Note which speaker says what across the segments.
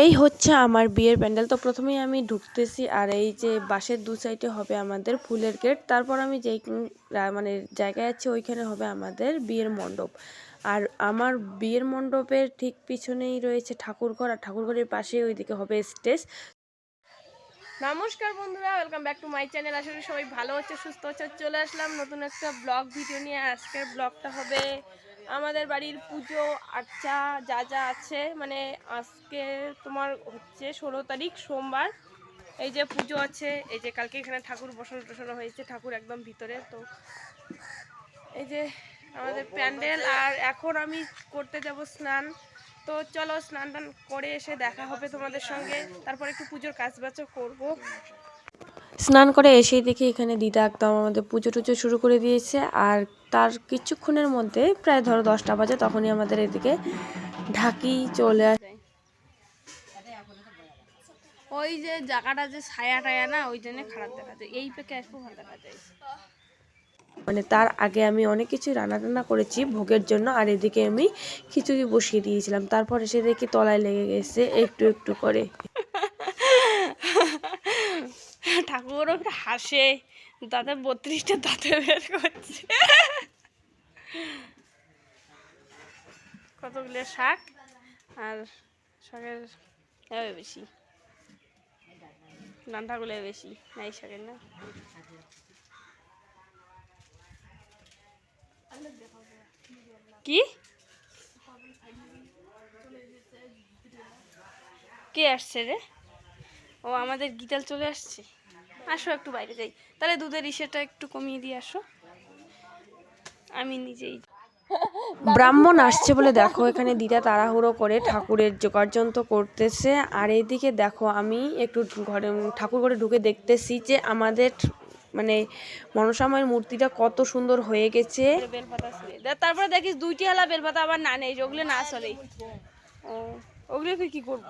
Speaker 1: এই হচ্ছে আমার বিয়ের প্যান্ডেল। তো প্রথমেই আমি ঢুকতেছি আর এই যে বাসের দু সাইডে হবে আমাদের ফুলের গেট তারপর আমি যেই মানে জায়গায় আছি ওইখানে হবে আমাদের বিয়ের মণ্ডপ। আর আমার বিয়ের মণ্ডপের ঠিক পিছনেই রয়েছে ঠাকুরঘর আর ঠাকুরঘরের পাশে ওইদিকে হবে স্টেজ। নমস্কার বন্ধুরা welcome back to my channel আসলে সবাই ভালো হচ্ছে সুস্থ হচ্ছে চলে আসলাম নতুন একটা ব্লগ ভিডিও নিয়ে। আজকের ব্লগটা হবে আমাদের বাড়ির পুজো আর্চা যা যা আছে মানে আজকে তোমার হচ্ছে ষোলো তারিখ, সোমবার। এই যে পুজো আছে, এই যে কালকে এখানে ঠাকুর বসানো টসানো হয়েছে, ঠাকুর একদম ভিতরে, তো এই যে আমাদের প্যান্ডেল, আর এখন আমি করতে যাব স্নান। তো চলো স্নান টান করে এসে দেখা হবে তোমাদের সঙ্গে। তারপর একটু পুজোর কাজ বাজও করব। স্নান করে এসেই দেখি এখানে দিদা একদম আমাদের পুজো টুজো শুরু করে দিয়েছে। আর তার কিছুক্ষণের মধ্যে প্রায় ধরো দশটা বাজে তখনই আমাদের এদিকে ঢাকি চলে আসে ওই যে জায়গাটা যে ছায়া টায়া না ওই জন্য খারাপ দেখা যায় এই পেকে একটু ভালো দেখা যায় মানে তার আগে আমি অনেক কিছু রান্না টান্না করেছি ভোগের জন্য আর এদিকে আমি খিচুড়ি বসিয়ে দিয়েছিলাম। তারপর এসে দেখি তলায় লেগে গেছে একটু একটু করে। একটু হাসে দাঁতে বত্রিশটা দাঁতে বের করছে। কতগুলো শাক? আর শাকের বেশি। ডান্ডাগুলো বেশি, নাই শাকের না। কি? কে আসছে রে? ও আমাদের গীতাল চলে আসছে? আসো একটু বাইরে যাই। তাহলে দুধের ইসেটা একটু কমিয়ে দিয়ে আসো। আমি নিজেই ব্রাহ্মণ আসছে বলে দেখো এখানে দিদা তাড়াহুড়ো করে ঠাকুরের যোগার্যন্ত করতেছে। আর এইদিকে দেখো আমি একটু ঘরে ঠাকুর ঘরে ঢুকে দেখতেছি যে আমাদের মানে মনসাময়ের মূর্তিটা কত সুন্দর হয়ে গেছে। তারপরে দেখিস দুইটি হালা বেলপাতা আবার না নেই ওগুলো না চলে। ওগুলোকে কি করব?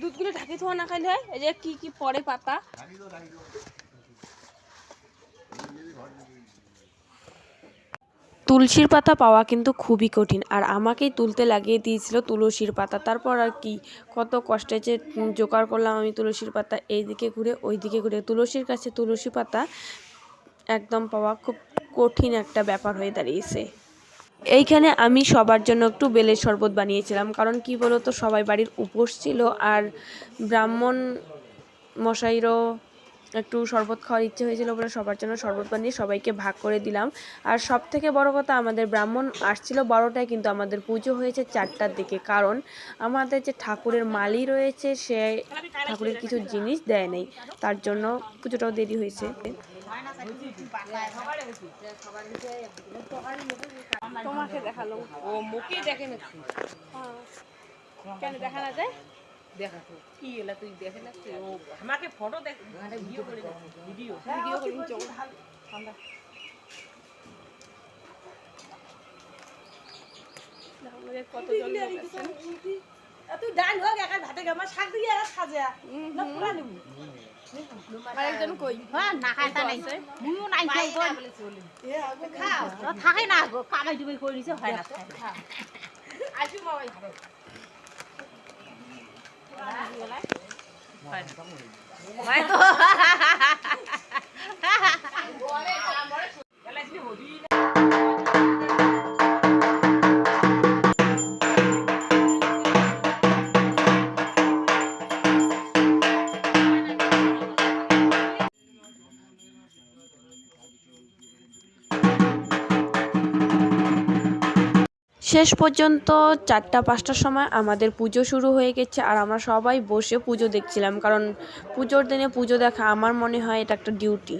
Speaker 1: দুধগুলো ঢাকি না খাইলে হয়? এই যে কি কি পরে পাতা? তুলসীর পাতা পাওয়া কিন্তু খুবই কঠিন, আর আমাকেই তুলতে লাগিয়ে দিয়েছিল তুলসীর পাতা। তারপর আর কি, কত কষ্টে যে জোগাড় করলাম আমি তুলসীর পাতা, এইদিকে ঘুরে ওইদিকে ঘুরে। তুলসীর কাছে তুলসী পাতা একদম পাওয়া খুব কঠিন একটা ব্যাপার হয়ে দাঁড়িয়েছে। এইখানে আমি সবার জন্য একটু বেলের শরবত বানিয়েছিলাম, কারণ কি বলতো, সবাই বাড়ির উপোস ছিল আর ব্রাহ্মণ মশাইরও একটু শরবত খাওয়ার ইচ্ছে হয়েছিল বলে সবার জন্য শরবত বানিয়ে সবাইকে ভাগ করে দিলাম। আর সব থেকে বড় কথা, আমাদের ব্রাহ্মণ আসছিল বারোটায়, কিন্তু আমাদের পুজো হয়েছে চারটার দিকে। কারণ আমাদের যে ঠাকুরের মালি রয়েছে, সে ঠাকুরের কিছু জিনিস দেয় নাই, তার জন্য পুজোটাও দেরি হয়েছে। তোমাকে দেখাল
Speaker 2: ও মুখে দেখে না
Speaker 1: কেন দেখা না যায়?
Speaker 2: দেখা কি এলা তুই দেখে না তুই ও আমাকে ফটো দেখ ভিডিও করে ভিডিও
Speaker 1: ভিডিও করি চল। আমাদের কতজন লোক আছেন
Speaker 2: তুই ডাল হোক একা ভাতে গামা শাক দিয়ে একা খাজা না পুরা নিবি।
Speaker 1: আরেকজন কই?
Speaker 3: হ্যাঁ না খাই নাই মুইও নাই খাই তো খাও। তো থাকে না গো কামাই ডুবাই কই নিছে হয় না
Speaker 2: আসু মামাই
Speaker 3: ভাই তো
Speaker 1: শেষ পর্যন্ত চারটা, পাঁচটার সময় আমাদের পুজো শুরু হয়ে গেছে আর আমরা সবাই বসে পুজো দেখছিলাম। কারণ পুজোর দিনে পুজো দেখা আমার মনে হয় এটা একটা ডিউটি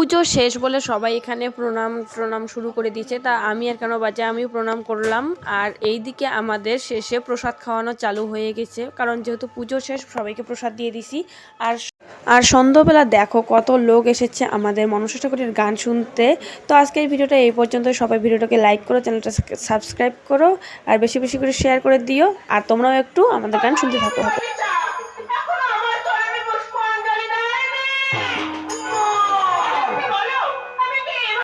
Speaker 1: পুজো শেষ বলে সবাই এখানে প্রণাম প্রণাম শুরু করে দিয়েছে। তা আমি আর কেন বাজে? আমিও প্রণাম করলাম। আর এইদিকে আমাদের শেষে প্রসাদ খাওয়ানো চালু হয়ে গেছে। কারণ যেহেতু পুজো শেষ, সবাইকে প্রসাদ দিয়ে দিছি। আর আর সন্ধ্যাবেলা দেখো কত লোক এসেছে আমাদের মনসা ঠাকুরের গান শুনতে। তো আজকের ভিডিওটা এই পর্যন্ত সবাই ভিডিওটাকে লাইক করো, চ্যানেলটা সাবস্ক্রাইব করো। আর বেশি বেশি করে শেয়ার করে দিও। আর তোমরাও একটু আমাদের গান শুনতে থাকো।